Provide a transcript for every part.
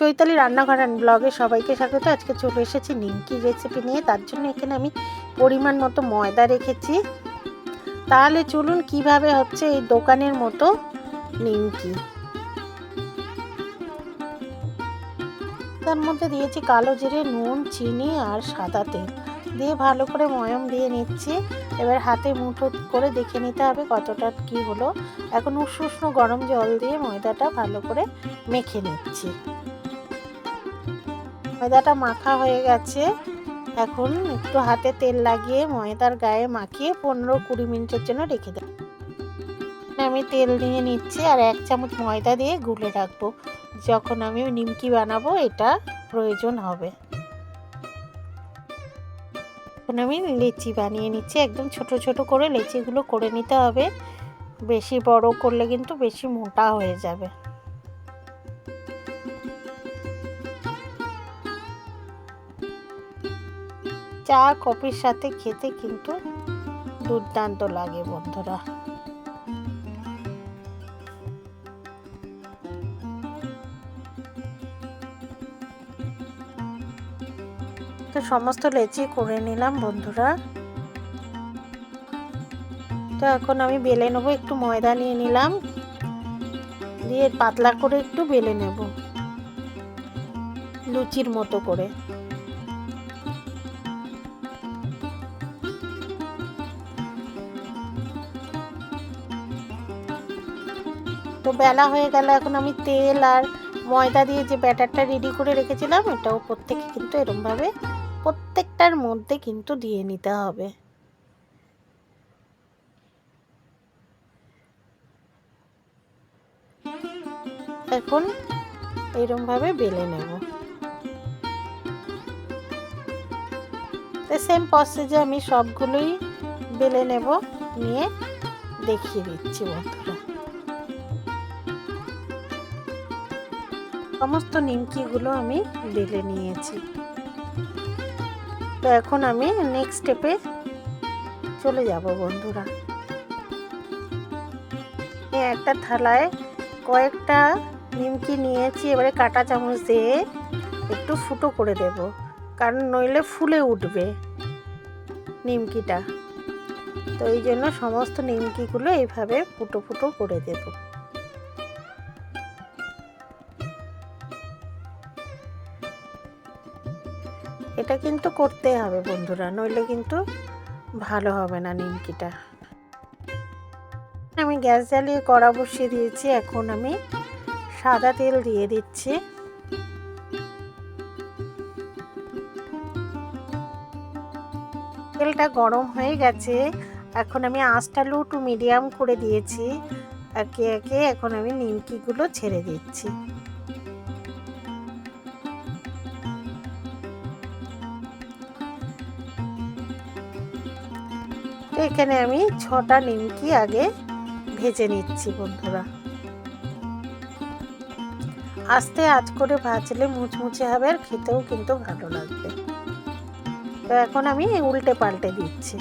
চৈতালি রান্নাঘর ব্লগে সবাইকে স্বাগত। আজকে চলে এসেছি নিমকি রেসিপি নিয়ে। তার জন্য এখানে আমি পরিমাণ মতো ময়দা রেখেছি। তাহলে চলুন কীভাবে হচ্ছে এই দোকানের মতো নিমকি। তার মধ্যে দিয়েছি কালো জিরে, নুন, চিনি আর সাদা তেল। দিয়ে ভালো করে ময়ম দিয়ে নিচ্ছি। এবার হাতে মুঠো করে দেখে নিতে হবে কতটা কি হলো। এখন উষ্ণ গরম জল দিয়ে ময়দাটা ভালো করে মেখে নিচ্ছি। ময়দাটা মাখা হয়ে গেছে। এখন একটু হাতে তেল লাগিয়ে ময়দার গায়ে মাখিয়ে পনেরো কুড়ি মিনিটের জন্য রেখে দেব। আমি তেল নিয়ে নিচ্ছি আর এক চামচ ময়দা দিয়ে গুলে রাখব। যখন আমি নিমকি বানাবো এটা প্রয়োজন হবে। এখন আমি লেচি বানিয়ে নিচ্ছি। একদম ছোট ছোট করে লেচিগুলো করে নিতে হবে। বেশি বড় করলে কিন্তু বেশি মোটা হয়ে যাবে। চা, কফির সাথে খেতে কিন্তু দুর্দান্ত লাগে বন্ধুরা। তো সমস্ত লেচি করে নিলাম বন্ধুরা। তো এখন আমি বেলে নেব, একটু ময়দা নিয়ে নিলাম। দিয়ে পাতলা করে একটু বেলে নেব। লুচির মতো করে। তো বেলা হয়ে গেল, এখন আমি তেল আর ময়দা দিয়ে যে ব্যাটারটা রেডি করে রেখেছিলাম, এটাও প্রত্যেকে কিন্তু এরমভাবে প্রত্যেকটার মধ্যে কিন্তু দিয়ে নিতে হবে। এখন এরমভাবে বেলে নেব। তো সেম প্রসেসে আমি সবগুলোই বেলে নেব, নিয়ে দেখিয়ে দিচ্ছি বন্ধুরা। সমস্ত নিমকিগুলো আমি বেলে নিয়েছি। তো এখন আমি নেক্সট স্টেপে চলে যাব বন্ধুরা। একটা থালায় কয়েকটা নিমকি নিয়েছি, এবারে কাটা চামচ দিয়ে একটু ফুটো করে দেব, কারণ নইলে ফুলে উঠবে নিমকিটা। তো এই জন্য সমস্ত নিমকিগুলো এইভাবে ফুটো ফুটো করে দেব। এটা কিন্তু করতে হবে বন্ধুরা, নইলে কিন্তু ভালো হবে না নিমকিটা। আমি গ্যাস জ্বালিয়ে কড়া বসিয়ে দিয়েছি, এখন আমি সাদা তেল দিয়ে দিচ্ছি। তেলটা গরম হয়ে গেছে, এখন আমি আঁচটা লো টু মিডিয়াম করে দিয়েছি, একে একে এখন আমি নিমকিগুলো ছেড়ে দিচ্ছি। এখানে আমি ছটা নিমকি আগে ভেজে নিচ্ছি, বন্ধুরা। আস্তে আজ করে ভাজলে মুচমুচে হবে আর খেতেও কিন্তু ভালো লাগবে। তো এখন আমি উল্টে পাল্টে দিচ্ছি।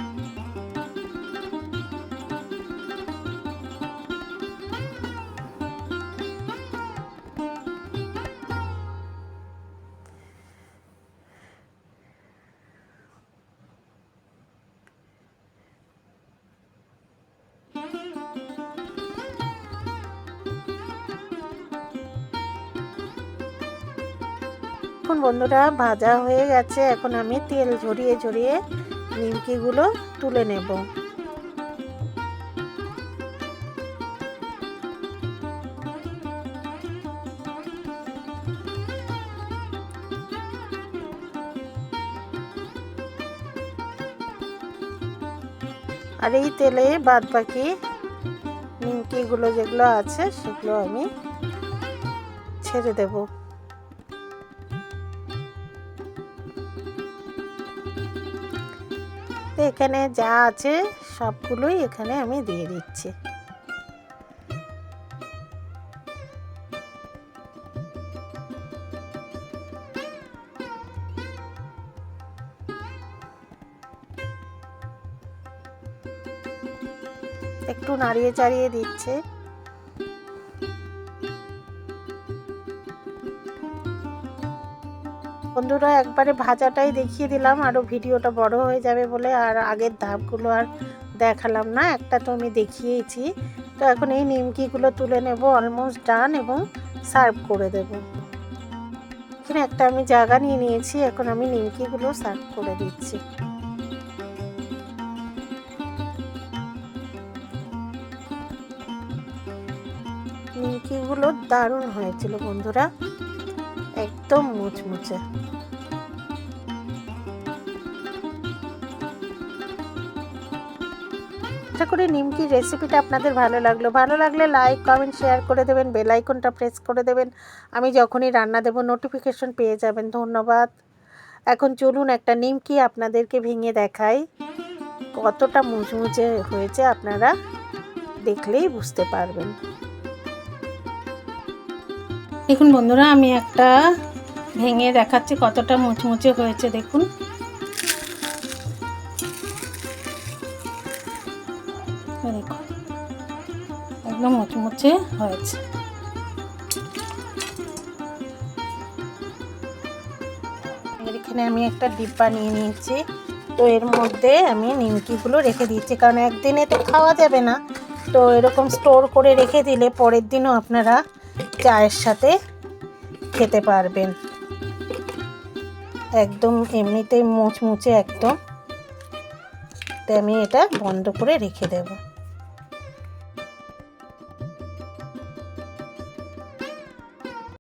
এখন বন্ধুরা, ভাজা হয়ে গেছে। এখন আমি তেল ঝরিয়ে ঝরিয়ে নিমকিগুলো তুলে নেব। আর এই তেলে বাদ বাকি নিমকিগুলো যেগুলো আছে, সেগুলো আমি ছেড়ে দেবো। তো এখানে যা আছে সবগুলোই এখানে আমি দিয়ে দিচ্ছি। একটু নাড়িয়ে চাড়িয়ে দিচ্ছে। বন্ধুরা, একবারে ভাজাটাই দেখিয়ে দিলাম আরও ভিডিওটা বড় হয়ে যাবে বলে, আর আগের ধাপগুলো আর দেখালাম না, একটা তো আমি দেখিয়েছি। তো এখন এই নিমকিগুলো তুলে নেব অলমোস্ট ডান এবং সার্ভ করে দেব। এখানে একটা আমি জায়গা নিয়ে নিয়েছি, এখন আমি নিমকিগুলো সার্ভ করে দিচ্ছি। নিমকিগুলো দারুণ হয়েছিল বন্ধুরা, একদম মুচমুচে। আশা করি নিমকির রেসিপিটা আপনাদের ভালো লাগল। ভালো লাগলে লাইক কমেন্ট শেয়ার করে দেবেন বেল আইকনটা প্রেস করে দেবেন। আমি যখনই রান্না দেব নোটিফিকেশন পেয়ে যাবেন। ধন্যবাদ। এখন চলুন একটা নিমকি আপনাদেরকে ভেঙে দেখাই। কতটা মুচমুচে হয়েছে আপনারা দেখলেই বুঝতে পারবেন। দেখুন বন্ধুরা, আমি একটা ভেঙে দেখাচ্ছি কতটা মুচমুচে হয়েছে। দেখুন। দেখুন একদম মুচমুচে হয়েছে। এখানে আমি একটা ডিব্বা নিয়ে নিয়েছি। তো এর মধ্যে আমি নিমকিগুলো রেখে দিচ্ছি কারণ একদিনে তো খাওয়া যাবে না। তো এরকম স্টোর করে রেখে দিলে পরের দিনও আপনারা চায়ের সাথে খেতে পারবেন। একদম এমনিতেই মুচমুচে একদম। তো আমি এটা বন্ধ করে রেখে দেবো।